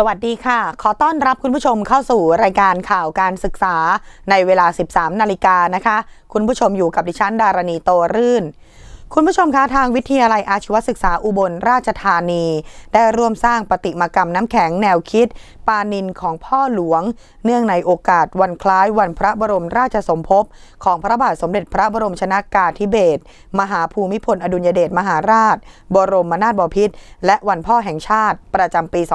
สวัสดีค่ะ ขอต้อนรับคุณผู้ชมเข้าสู่รายการข่าวการศึกษาในเวลา 13 นาฬิกานะคะ คุณผู้ชมอยู่กับดิฉันดารณีโตรื่น คุณผู้ชมคะทางวิทยาลัยอาชีวศึกษาอุบลราชธานี ได้ร่วมสร้างประติมากรรมน้ำแข็งแนวคิด ปานินของพ่อหลวง เนื่องในโอกาสวันคล้ายวันพระบรมราชสมภพ ของพระบาทสมเด็จพระบรมชนากาธิเบศรมหาภูมิพลอดุลยเดชมหาราช บรมนาถบพิตรและวันพ่อแห่งชาติประจำปี 2563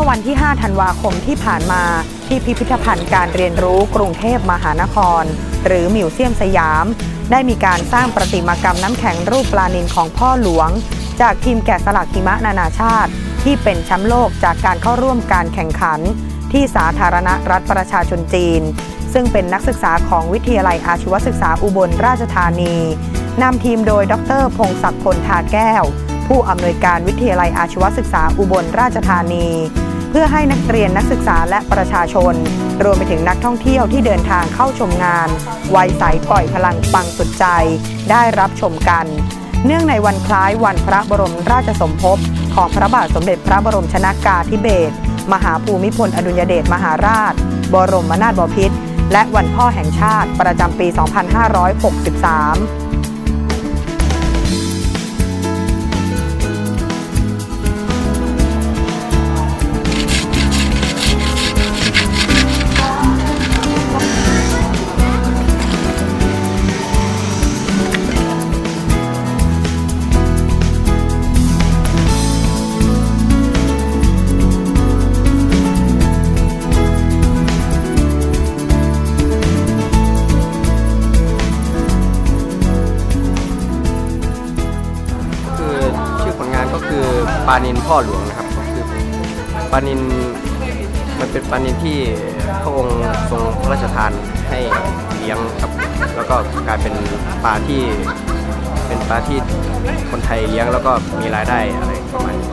มื่อวันที่ 5 ธันวาคมที่ผ่านมา ที่พิพิธภัณฑ์การเรียนรู้กรุงเทพมหานคร หรือมิวเซียมสยาม ได้มีการสร้างประติมากรรมน้ำแข็งรูปปลานินของพ่อหลวง จากทีมแกะสลักหิมะนานาชาติ ที่เป็นแชมป์โลกจากการเข้าร่วมการแข่งขัน ที่สาธารณรัฐประชาชนจีน ซึ่งเป็นนักศึกษาของวิทยาลัยอาชีวศึกษาอุบลราชธานีนำทีมโดยดรพงศักดิ์พลทาแก้วผู้อำนวยการวิทยาลัยอาชีวศึกษาอุบลราชธานี เพื่อให้นักเรียนนักศึกษาและประชาชน รวมไปถึงนักท่องเที่ยวที่เดินทางเข้าชมงานไวยใสปล่อยพลังปังสุดใจ ได้รับชมกัน เนื่องในวันคล้ายวันพระบรมราชสมภพของพระบาทสมเด็จพระบรมชนากาธิเบศรมหาภูมิพลอดุลยเดชมหาราช บรมนาถบพิตรและวันพ่อแห่งชาติประจำปี 2563 ปลานินพ่อหลวงนะครับก็คือปลานินมันเป็นปลานินที่พระองค์ทรงพระราชทานให้เลี้ยงครับ แล้วก็กลายเป็นปลาที่เป็นปลาที่คนไทยเลี้ยงแล้วก็มีรายได้อะไรประมาณนี้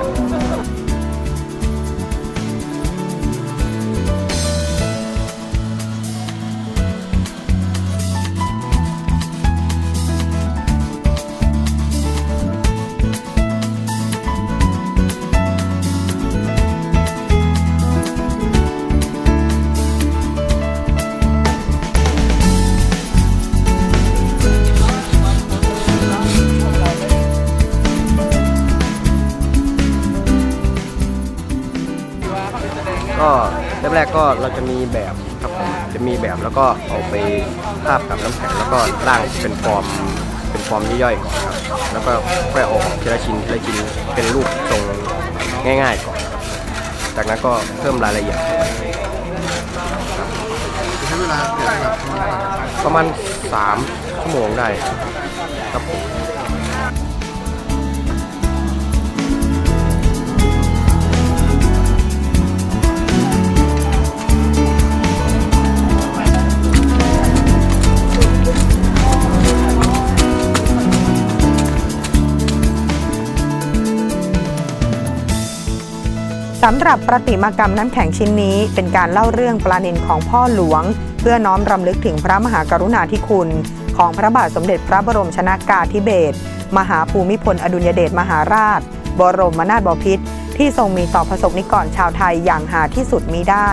ก็เริ่มแรกก็เราจะมีแบบครับผมจะมีแบบแล้วก็เอาไปภาพกับน้ำแข็งแล้วก็ร่างเป็นฟอร์มเป็นฟอร์มย่อยๆก่อนครับแล้วก็ค่อยเอาออกทีละชิ้นทีละชิ้นเป็นรูปทรงง่ายๆก่อนครับจากนั้นก็เพิ่มรายละเอียดใช้เวลาเดี๋ยวแบบประมาณ3ชั่วโมงได้ครับผม สำหรับประติมากรรมน้ำแข็งชิ้นนี้เป็นการเล่าเรื่องปลานินของพ่อหลวง เพื่อน้อมรำลึกถึงพระมหากรุณาธิคุณ ของพระบาทสมเด็จพระบรมชนากาธิเบศรมหาภูมิพลอดุลยเดชมหาราช บรมนาถบพิตรที่ทรงมีต่อประสบนิกรชาวไทยอย่างหาที่สุดมิได้